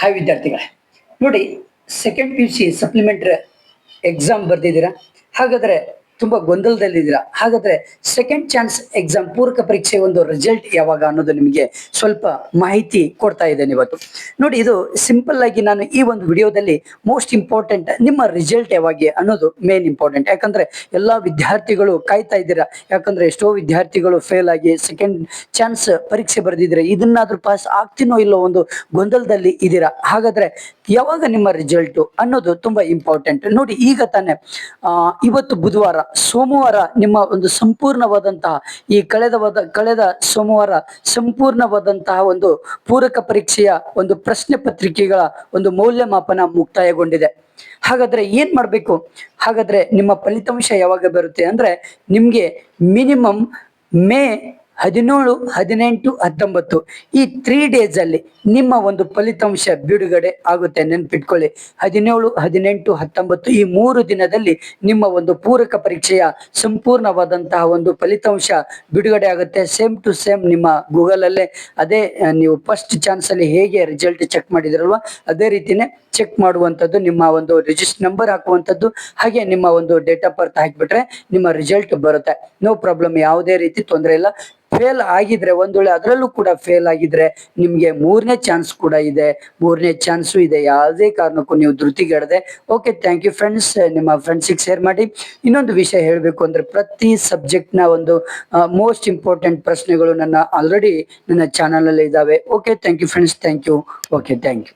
Hi ವಿದ್ಯಾರ್ಥಿಗಳೇ. ನೋಡಿ second P U C supplementary exam ಬರ್ದಿದ್ದೀರಾ? ಹಾಗಾದ್ರೆ ತುಂಬಾ ಗೊಂದಲದಲ್ಲಿದ್ದೀರಾ? ಹಾಗಾದ್ರೆ ಸೆಕೆಂಡ್ ಚಾನ್ಸ್ ಎಕ್ಸಾಮ್ ಪೂರಕ ಪರೀಕ್ಷೆ ಒಂದು ರಿಸಲ್ಟ್ ಯಾವಾಗ ಅನ್ನೋದು ನಿಮಗೆ ಸ್ವಲ್ಪ ಮಾಹಿತಿ ಕೊಡ್ತಾ ಇದ್ದೇನೆ ಇವತ್ತು. ನೋಡಿ, ಇದು ಸಿಂಪಲ್ ಆಗಿ ನಾನು ಈ ಒಂದು ವಿಡಿಯೋದಲ್ಲಿ ಮೋಸ್ಟ್ ಇಂಪಾರ್ಟೆಂಟ್ ನಿಮ್ಮ ರಿಸಲ್ಟ್ ಯಾವಾಗ ಅನ್ನೋದು ಮೇನ್ ಇಂಪಾರ್ಟೆಂಟ್ ಯಾಕಂದ್ರೆ ಎಲ್ಲಾ ವಿದ್ಯಾರ್ಥಿಗಳು ಕಾಯ್ತಾ ಇದ್ದೀರಾ? ಯಾಕಂದ್ರೆ ಎಷ್ಟೋ ವಿದ್ಯಾರ್ಥಿಗಳು ಫೇಲ್ ಆಗಿ ಸೆಕೆಂಡ್ ಚಾನ್ಸ್ ಪರೀಕ್ಷೆ ಬರೆದಿದ್ರೆ ಇದನ್ನಾದ್ರೂ ಪಾಸ್ ಆಗ್ತೀನೋ ಇಲ್ಲೋ ಒಂದು ಗೊಂದಲದಲ್ಲಿ ಇದ್ದೀರಾ? ಹಾಗಾದ್ರೆ ಯಾವಾಗ ನಿಮ್ಮ ರಿಸಲ್ಟ್ ಅನ್ನೋದು ತುಂಬಾ ಇಂಪಾರ್ಟೆಂಟ್ ನೋಡಿ, ಈಗ ತಾನೆ ಇವತ್ತು ಬುಧವಾರ ಸೋಮವಾರ ನಿಮ್ಮ ಒಂದು ಸಂಪೂರ್ಣವಾದಂತಹ ಈ ಕಳೆದವಾದ ಕಳೆದ ಸೋಮವಾರ ಸಂಪೂರ್ಣವಾದಂತಹ ಒಂದು ಪೂರಕ ಪರೀಕ್ಷೆಯ ಒಂದು ಪ್ರಶ್ನೆ ಪತ್ರಿಕೆಗಳ ಒಂದು ಮೌಲ್ಯಮಾಪನ ಮುಕ್ತಾಯಗೊಂಡಿದೆ. ಹಾಗಾದ್ರೆ ಏನ್ ಮಾಡ್ಬೇಕು? ಹಾಗಾದ್ರೆ ನಿಮ್ಮ ಫಲಿತಾಂಶ ಯಾವಾಗ ಬರುತ್ತೆ ಅಂದ್ರೆ ನಿಮ್ಗೆ ಮಿನಿಮಮ್ ಮೇ ಹದಿನೇಳು, ಹದಿನೆಂಟು, ಹತ್ತೊಂಬತ್ತು. ಈ ತ್ರೀ ಡೇಸ್ ಅಲ್ಲಿ ನಿಮ್ಮ ಒಂದು ಫಲಿತಾಂಶ ಬಿಡುಗಡೆ ಆಗುತ್ತೆ. ನೆನ್ಪಿಟ್ಕೊಳ್ಳಿ. ಹದಿನೇಳು, ಹದಿನೆಂಟು, ಹತ್ತೊಂಬತ್ತು ಈ ಮೂರು ದಿನದಲ್ಲಿ ನಿಮ್ಮ ಒಂದು ಪೂರಕ ಪರೀಕ್ಷೆಯ ಸಂಪೂರ್ಣವಾದಂತಹ ಒಂದು ಫಲಿತಾಂಶ ಬಿಡುಗಡೆ ಆಗುತ್ತೆ. ಸೇಮ್ ಟು ಸೇಮ್ ನಿಮ್ಮ ಗೂಗಲ್ ಅಲ್ಲೇ. ಅದೇ ನೀವು ಫಸ್ಟ್ ಚಾನ್ಸ್ ಅಲ್ಲಿ ಹೇಗೆ ರಿಸಲ್ಟ್ ಚೆಕ್ ಮಾಡಿದಿರಲ್ವಾ, ಅದೇ ರೀತಿನೇ ಚೆಕ್ ಮಾಡುವಂಥದ್ದು, ನಿಮ್ಮ ಒಂದು ರಿಜಿಸ್ಟರ್ ನಂಬರ್ ಹಾಕುವಂಥದ್ದು, ಹಾಗೆ ನಿಮ್ಮ ಒಂದು ಡೇಟ್ ಆಫ್ ಬರ್ತ್ ಹಾಕಿಬಿಟ್ರೆ ನಿಮ್ಮ ರಿಸಲ್ಟ್ ಬರುತ್ತೆ. ನೋ ಪ್ರಾಬ್ಲಮ್ ಯಾವುದೇ ರೀತಿ ತೊಂದರೆ ಇಲ್ಲ. ಫೇಲ್ ಆಗಿದ್ರೆ ಒಂದ್ ವೇಳೆ ಅದರಲ್ಲೂ ಕೂಡ ಫೇಲ್ ಆಗಿದ್ರೆ ನಿಮ್ಗೆ ಮೂರನೇ ಚಾನ್ಸ್ ಕೂಡ ಇದೆ. ಮೂರನೇ ಚಾನ್ಸು ಇದೆ. ಯಾವುದೇ ಕಾರಣಕ್ಕೂ ನೀವು ಧೃತಿಗೆಡದೆ. ಓಕೆ ಥ್ಯಾಂಕ್ ಯು ಫ್ರೆಂಡ್ಸ್ ನಿಮ್ಮ ಫ್ರೆಂಡ್ಸಿಗೆ ಶೇರ್ ಮಾಡಿ. ಇನ್ನೊಂದು ವಿಷಯ ಹೇಳಬೇಕು ಅಂದ್ರೆ ಪ್ರತಿ ಸಬ್ಜೆಕ್ಟ್ನ ಒಂದು ಮೋಸ್ಟ್ ಇಂಪಾರ್ಟೆಂಟ್ ಪ್ರಶ್ನೆಗಳು ನನ್ನ ಆಲ್ರೆಡಿ ನನ್ನ ಚಾನಲಲ್ಲಿ ಇದಾವೆ okay thank you friends thank you okay thank you